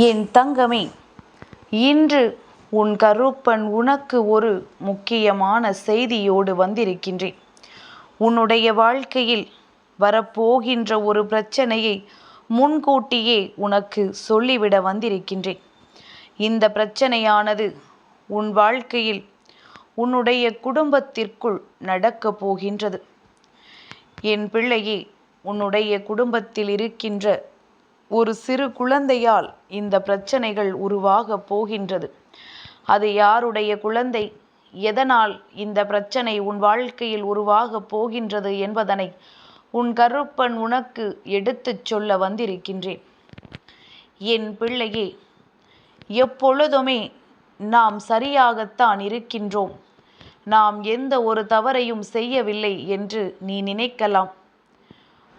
என் தங்கமே இன்று உன் கருப்பன் உனக்கு ஒரு முக்கியமான செய்தியோடு வந்திருக்கின்றேன். உன்னுடைய வாழ்க்கையில் வரப்போகின்ற ஒரு பிரச்சனையை முன்கூட்டியே உனக்கு சொல்லிவிட வந்திருக்கின்றேன். இந்த பிரச்சனையானது உன் வாழ்க்கையில் உன்னுடைய குடும்பத்திற்குள் நடக்கப் போகின்றது. என் பிள்ளையே உன்னுடைய குடும்பத்தில் இருக்கின்ற ஒரு சிறு குழந்தையால் இந்த பிரச்சனைகள் உருவாக போகின்றது. அது யாருடைய குழந்தை? எதனால் இந்த பிரச்சனை உன் வாழ்க்கையில் உருவாக போகின்றது என்பதனை உன் கருப்பன் உனக்கு எடுத்துச் சொல்ல வந்திருக்கின்றேன். என் பிள்ளையே எப்பொழுதுமே நாம் சரியாகத்தான் இருக்கின்றோம். நாம் எந்த ஒரு தவறையும் செய்யவில்லை என்று நீ நினைக்கலாம்.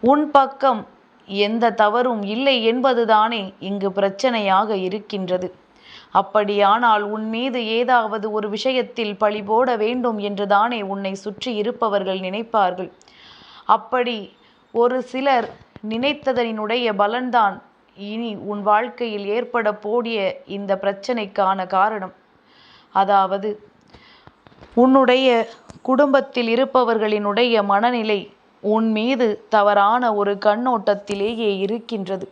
உன் பக்கம் எந்த தவறும் இல்லை என்பதுதானே இங்கு பிரச்சனையாக இருக்கின்றது. அப்படியானால் உன் மீது ஏதாவது ஒரு விஷயத்தில் பழி போட வேண்டும் என்றுதானே உன்னை சுற்றி இருப்பவர்கள் நினைப்பார்கள். அப்படி ஒரு சிலர் நினைத்ததனுடைய பலன்தான் இனி உன் வாழ்க்கையில் ஏற்பட போடிய இந்த பிரச்சனைக்கான காரணம். அதாவது உன்னுடைய குடும்பத்தில் இருப்பவர்களினுடைய மனநிலை உன் மீது தவறான ஒரு கண்ணோட்டத்திலேயே இருக்கின்றது.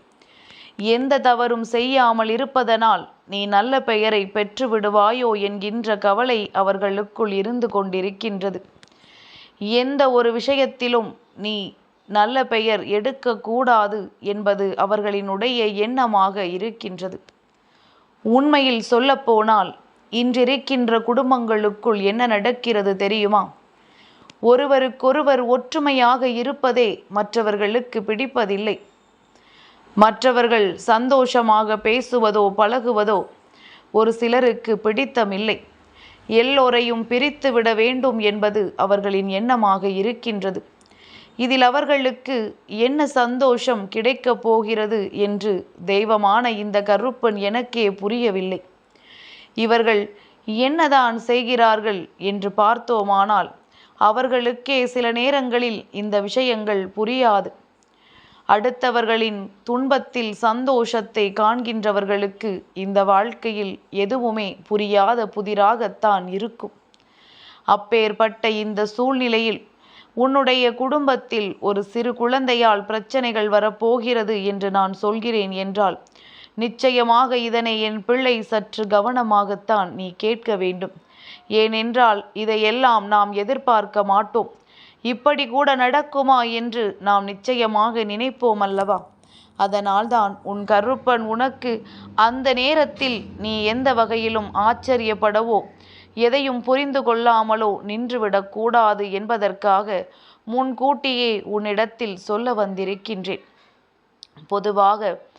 எந்த தவறும் செய்யாமல் இருப்பதனால் நீ நல்ல பெயரை பெற்று விடுவாயோ என்கின்ற கவலை அவர்களுக்குள் இருந்து கொண்டிருக்கின்றது. எந்த ஒரு விஷயத்திலும் நீ நல்ல பெயர் எடுக்கக்கூடாது என்பது அவர்களினுடைய எண்ணமாக இருக்கின்றது. உண்மையில் சொல்லப்போனால் இன்றிருக்கின்ற குடும்பங்களுக்குள் என்ன நடக்கிறது தெரியுமா? ஒருவருக்கொருவர் ஒற்றுமையாக இருப்பதே மற்றவர்களுக்கு பிடிப்பதில்லை. மற்றவர்கள் சந்தோஷமாக பேசுவதோ பழகுவதோ ஒரு சிலருக்கு பிடித்தமில்லை. எல்லோரையும் பிரித்து விட வேண்டும் என்பது அவர்களின் எண்ணமாக இருக்கின்றது. இதில் அவர்களுக்கு என்ன சந்தோஷம் கிடைக்கப் போகிறது என்று தெய்வமான இந்த கருப்பன் எனக்கே புரியவில்லை. இவர்கள் என்னதான் செய்கிறார்கள் என்று பார்த்தோமானால் அவர்களுக்கே சில நேரங்களில் இந்த விஷயங்கள் புரியாது. அடுத்தவர்களின் துன்பத்தில் சந்தோஷத்தை காண்கின்றவர்களுக்கு இந்த வாழ்க்கையில் எதுவுமே புரியாத புதிராகத்தான் இருக்கும். அப்பேற்பட்ட இந்த சூழ்நிலையில் உன்னுடைய குடும்பத்தில் ஒரு சிறு குழந்தையால் பிரச்சனைகள் வரப்போகிறது என்று நான் சொல்கிறேன் என்றால் நிச்சயமாக இதனை என் பிள்ளை சற்று கவனமாகத்தான் நீ கேட்க வேண்டும். ஏனென்றால் இதையெல்லாம் நாம் எதிர்பார்க்க மாட்டோம். இப்படி கூட நடக்குமா என்று நாம் நிச்சயமாக நினைப்போம் அல்லவா? அதனால்தான் உன் கருப்பன் உனக்கு அந்த நேரத்தில் நீ எந்த வகையிலும் ஆச்சரியப்படவோ எதையும் புரிந்து கொள்ளாமலோ நின்றுவிடக்கூடாது என்பதற்காக முன்கூட்டியே உன்னிடத்தில் சொல்ல வந்திருக்கின்றேன். பொதுவாக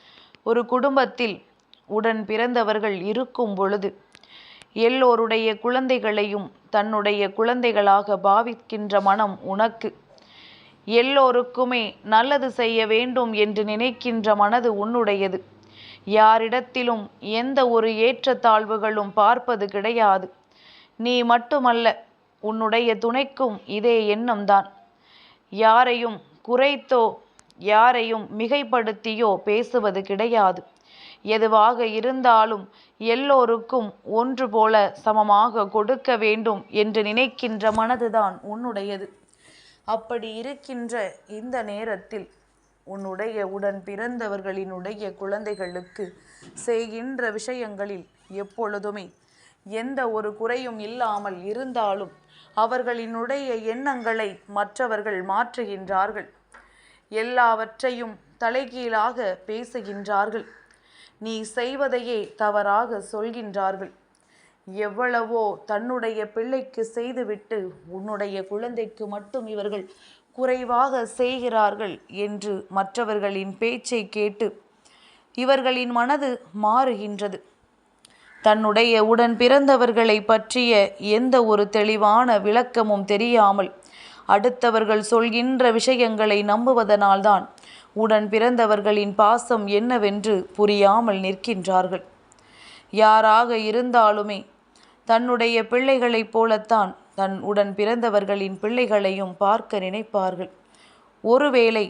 ஒரு குடும்பத்தில் உடன் பிறந்தவர்கள் இருக்கும் பொழுது எல்லோருடைய குழந்தைகளையும் தன்னுடைய குழந்தைகளாக பாவிக்கின்ற மனம் உனக்கு. எல்லோருக்குமே நல்லது செய்ய வேண்டும் என்று நினைக்கின்ற மனது உன்னுடையது. யாரிடத்திலும் எந்த ஒரு ஏற்றத்தாழ்வுகளும் பார்ப்பது கிடையாது. நீ மட்டுமல்ல உன்னுடைய துணைக்கும் இதே எண்ணம்தான். யாரையும் குறைத்தோ யாரையும் மிகைப்படுத்தியோ பேசுவது கிடையாது. எதுவாக இருந்தாலும் எல்லோருக்கும் ஒன்று போல சமமாக கொடுக்க வேண்டும் என்று நினைக்கின்ற மனதுதான் உன்னுடையது. அப்படி இருக்கின்ற இந்த நேரத்தில் உன்னுடைய உடன் பிறந்தவர்களினுடைய குழந்தைகளுக்கு செய்கின்ற விஷயங்களில் எப்பொழுதுமே எந்த ஒரு குறையும் இல்லாமல் இருந்தாலும் அவர்களினுடைய எண்ணங்களை மற்றவர்கள் மாற்றுகின்றார்கள். எல்லாவற்றையும் தலைகீழாக பேசுகின்றார்கள். நீ செய்வதையே தவறாக சொல்கின்றார்கள். எவ்வளவோ தன்னுடைய பிள்ளைக்கு செய்துவிட்டு உன்னுடைய குழந்தைக்கு மட்டும் இவர்கள் குறைவாக செய்கிறார்கள் என்று மற்றவர்களின் பேச்சை கேட்டு இவர்களின் மனது மாறுகின்றது. தன்னுடைய உடன் பிறந்தவர்களை பற்றிய எந்த ஒரு தெளிவான விளக்கமும் தெரியாமல் அடுத்தவர்கள் சொல்கின்ற விஷயங்களை நம்புவதனால்தான் உடன் பிறந்தவர்களின் பாசம் என்னவென்று புரியாமல் நிற்கின்றார்கள். யாராக இருந்தாலுமே தன்னுடைய பிள்ளைகளைப் போலத்தான் தன் உடன் பிறந்தவர்களின் பிள்ளைகளையும் பார்க்க நினைப்பார்கள். ஒருவேளை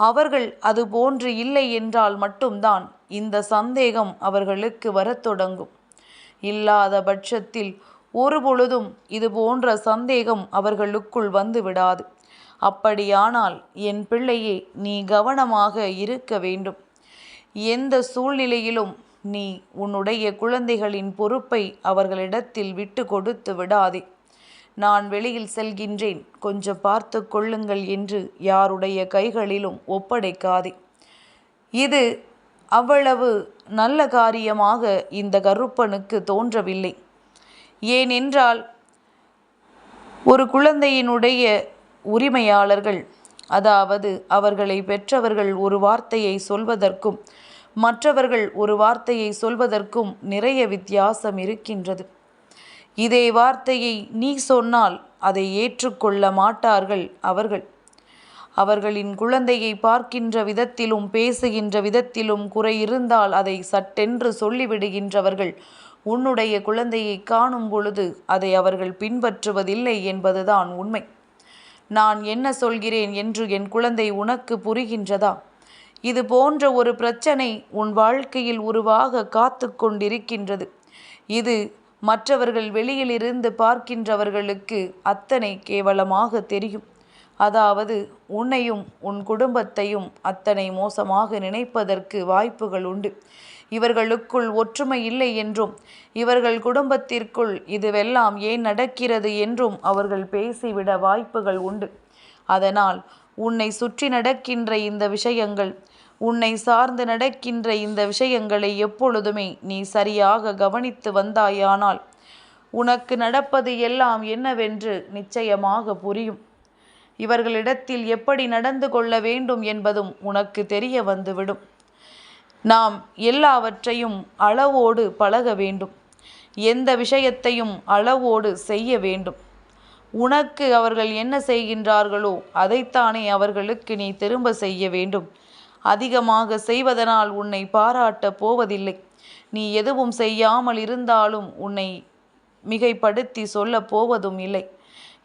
அவர்கள் அது போன்று இல்லை என்றால் மட்டும்தான் இந்த சந்தேகம் அவர்களுக்கு வரத் தொடங்கும். இல்லாத பட்சத்தில் ஒருபொழுதும் இது போன்ற சந்தேகம் அவர்களுக்குள் வந்து விடாது. அப்படியானால் என் பிள்ளையே நீ கவனமாக இருக்க வேண்டும். எந்த சூழ்நிலையிலும் நீ உன்னுடைய குழந்தைகளின் பொறுப்பை அவர்களிடத்தில் விட்டு கொடுத்து விடாதே. நான் வெளியில் செல்கின்றேன். கொஞ்சம் பார்த்து கொள்ளுங்கள் என்று யாருடைய கைகளிலும் ஒப்படைக்காதே. இது அவ்வளவு நல்ல காரியமாக இந்த கருப்பனுக்கு தோன்றவில்லை. ஏனென்றால் ஒரு குழந்தையினுடைய உரிமையாளர்கள் அதாவது அவர்களை பெற்றவர்கள் ஒரு வார்த்தையை சொல்வதற்கும் மற்றவர்கள் ஒரு வார்த்தையை சொல்வதற்கும் நிறைய வித்தியாசம் இருக்கின்றது. இதே வார்த்தையை நீ சொன்னால் அதை ஏற்றுக்கொள்ள மாட்டார்கள் அவர்கள். அவர்களின் குழந்தையை பார்க்கின்ற விதத்திலும் பேசுகின்ற விதத்திலும் குறை இருந்தால் அதை சட்டென்று சொல்லிவிடுகின்றவர்கள் உன்னுடைய குழந்தையை காணும் பொழுது அதை அவர்கள் பின்பற்றுவதில்லை என்பதுதான் உண்மை. நான் என்ன சொல்கிறேன் என்று என் குழந்தை உனக்கு புரிகின்றதா? இது போன்ற ஒரு பிரச்சனை உன் வாழ்க்கையில் உருவாக காத்து கொண்டிருக்கின்றது. இது மற்றவர்கள் வெளியிலிருந்து பார்க்கின்றவர்களுக்கு அத்தனை கேவலமாக தெரியும். அதாவது உன்னையும் உன் குடும்பத்தையும் அத்தனை மோசமாக நினைப்பதற்கு வாய்ப்புகள் உண்டு. இவர்களுக்குள் ஒற்றுமை இல்லை என்றும் இவர்கள் குடும்பத்திற்குள் இதுவெல்லாம் ஏன் நடக்கிறது என்றும் அவர்கள் பேசிவிட வாய்ப்புகள் உண்டு. அதனால் உன்னை சுற்றி நடக்கின்ற இந்த விஷயங்கள் உன்னை சார்ந்து நடக்கின்ற இந்த விஷயங்களை எப்பொழுதுமே நீ சரியாக கவனித்து வந்தாயானால் உனக்கு நடப்பது எல்லாம் என்னவென்று நிச்சயமாக புரியும். இவர்களிடத்தில் எப்படி நடந்து கொள்ள வேண்டும் என்பதும் உனக்கு தெரிய வந்துவிடும். நாம் எல்லாவற்றையும் அளவோடு பழக வேண்டும். எந்த விஷயத்தையும் அளவோடு செய்ய வேண்டும். உனக்கு அவர்கள் என்ன செய்கின்றார்களோ அதைத்தானே அவர்களுக்கு நீ திரும்ப செய்ய வேண்டும். அதிகமாக செய்வதனால் உன்னை பாராட்டப் போவதில்லை. நீ எதுவும் செய்யாமல் இருந்தாலும் உன்னை மிகைப்படுத்தி சொல்லப் போவதும் இல்லை.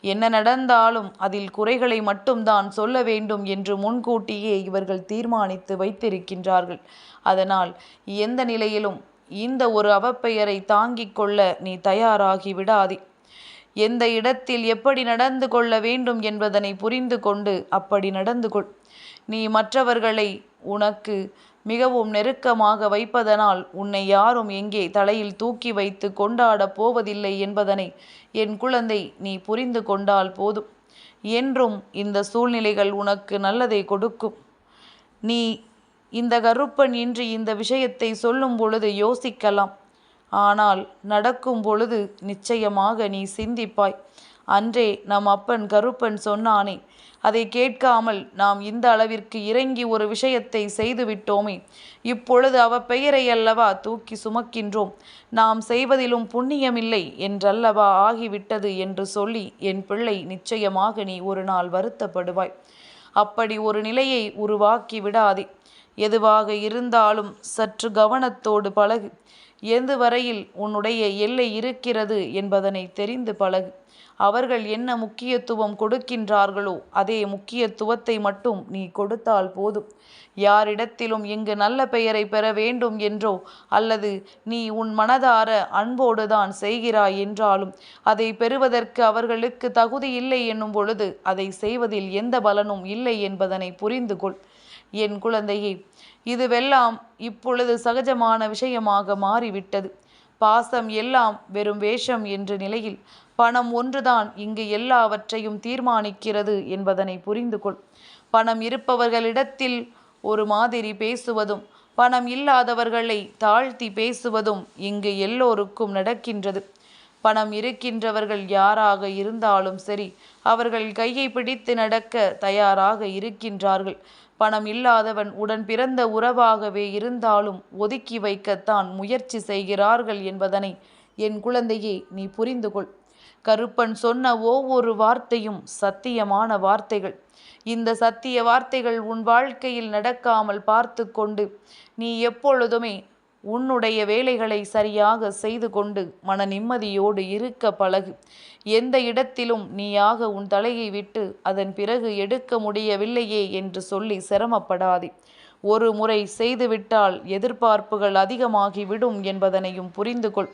என்ன நடந்தாலும் அதில் குறைகளை மட்டும்தான் சொல்ல வேண்டும் என்று முன்கூட்டியே இவர்கள் தீர்மானித்து வைத்திருக்கின்றார்கள். அதனால் எந்த நிலையிலும் இந்த ஒரு அவப்பெயரை தாங்கிக் கொள்ள நீ தயாராகி விடாதே. எந்த இடத்தில் எப்படி நடந்து கொள்ள வேண்டும் என்பதனை புரிந்து கொண்டு அப்படி நடந்து கொள் நீ மற்றவர்களை உனக்கு மிகவும் நெருக்கமாக வைப்பதனால் உன்னை யாரும் எங்கே தலையில் தூக்கி வைத்து கொண்டாடப் போவதில்லை என்பதனை என் குழந்தை நீ புரிந்து கொண்டால் போதும். என்றும் இந்த சூழ்நிலைகள் உனக்கு நல்லதை கொடுக்கும். நீ இந்த கருப்பன் இன்று இந்த விஷயத்தை சொல்லும் பொழுது யோசிக்கலாம். ஆனால் நடக்கும் பொழுது நிச்சயமாக நீ சிந்திப்பாய். அன்றே நம் அப்பன் கருப்பன் சொன்னானே அதை கேட்காமல் நாம் இந்த அளவிற்கு இறங்கி ஒரு விஷயத்தை செய்துவிட்டோமே. இப்பொழுது அவ பெயரை அல்லவா தூக்கி சுமக்கின்றோம்? நாம் செய்வதிலும் புண்ணியமில்லை என்றல்லவா ஆகிவிட்டது என்று சொல்லி என் பிள்ளை நிச்சயமாக நீ ஒரு நாள் வருத்தப்படுவாய். அப்படி ஒரு நிலையை உருவாக்கி விடாதே. எதுவாக இருந்தாலும் சற்று கவனத்தோடு பழகு. எது வரையில் உன்னுடைய எல்லை இருக்கிறது என்பதனை தெரிந்து பழகு. அவர்கள் என்ன முக்கியத்துவம் கொடுக்கின்றார்களோ அதே முக்கியத்துவத்தை மட்டும் நீ கொடுத்தால் போதும். யாரிடத்திலும் இங்கு நல்ல பெயரை பெற வேண்டும் என்றோ அல்லது நீ உன் மனதார அன்போடுதான் செய்கிறாய் என்றாலும் அதை பெறுவதற்கு அவர்களுக்கு தகுதி இல்லை என்னும் பொழுது அதை செய்வதில் எந்த பலனும் இல்லை என்பதனை புரிந்து கொள் என் குழந்தையே இதுவெல்லாம் இப்பொழுது சகஜமான விஷயமாக மாறிவிட்டது. பாசம் எல்லாம் வெறும் வேஷம் என்ற நிலையில் பணம் ஒன்றுதான் இங்கு எல்லாவற்றையும் தீர்மானிக்கிறது என்பதனை புரிந்து கொள் பணம் இருப்பவர்களிடத்தில் ஒரு மாதிரி பேசுவதும் பணம் இல்லாதவர்களை தாழ்த்தி பேசுவதும் இங்கு எல்லோருக்கும் நடக்கின்றது. பணம் இருக்கின்றவர்கள் யாராக இருந்தாலும் சரி அவர்கள் கையை பிடித்து நடக்க தயாராக இருக்கின்றார்கள். பணம் இல்லாதவன் உடன் பிறந்த உறவாகவே இருந்தாலும் ஒதுக்கி வைக்கத்தான் முயற்சி செய்கிறார்கள் என்பதனை என் குழந்தையே நீ புரிந்து கொள். கருப்பன் சொன்ன ஒவ்வொரு வார்த்தையும் சத்தியமான வார்த்தைகள். இந்த சத்திய வார்த்தைகள் உன் வாழ்க்கையில் நடக்காமல் பார்த்து கொண்டு நீ எப்பொழுதுமே உன்னுடைய வேலைகளை சரியாக செய்து கொண்டு மன நிம்மதியோடு இருக்க பழகு. எந்த இடத்திலும் நீயாக உன் தலையை விட்டு அதன் பிறகு எடுக்க முடியவில்லையே என்று சொல்லி சிரமப்படாதே. ஒரு முறை செய்துவிட்டால் எதிர்பார்ப்புகள் அதிகமாகிவிடும் என்பதனையும் புரிந்து கொள்.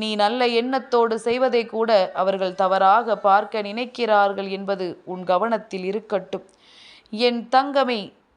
நீ நல்ல எண்ணத்தோடு செய்வதை கூட அவர்கள் தவறாக பார்க்க நினைக்கிறார்கள் என்பது உன் கவனத்தில் இருக்கட்டும். என் தங்கமே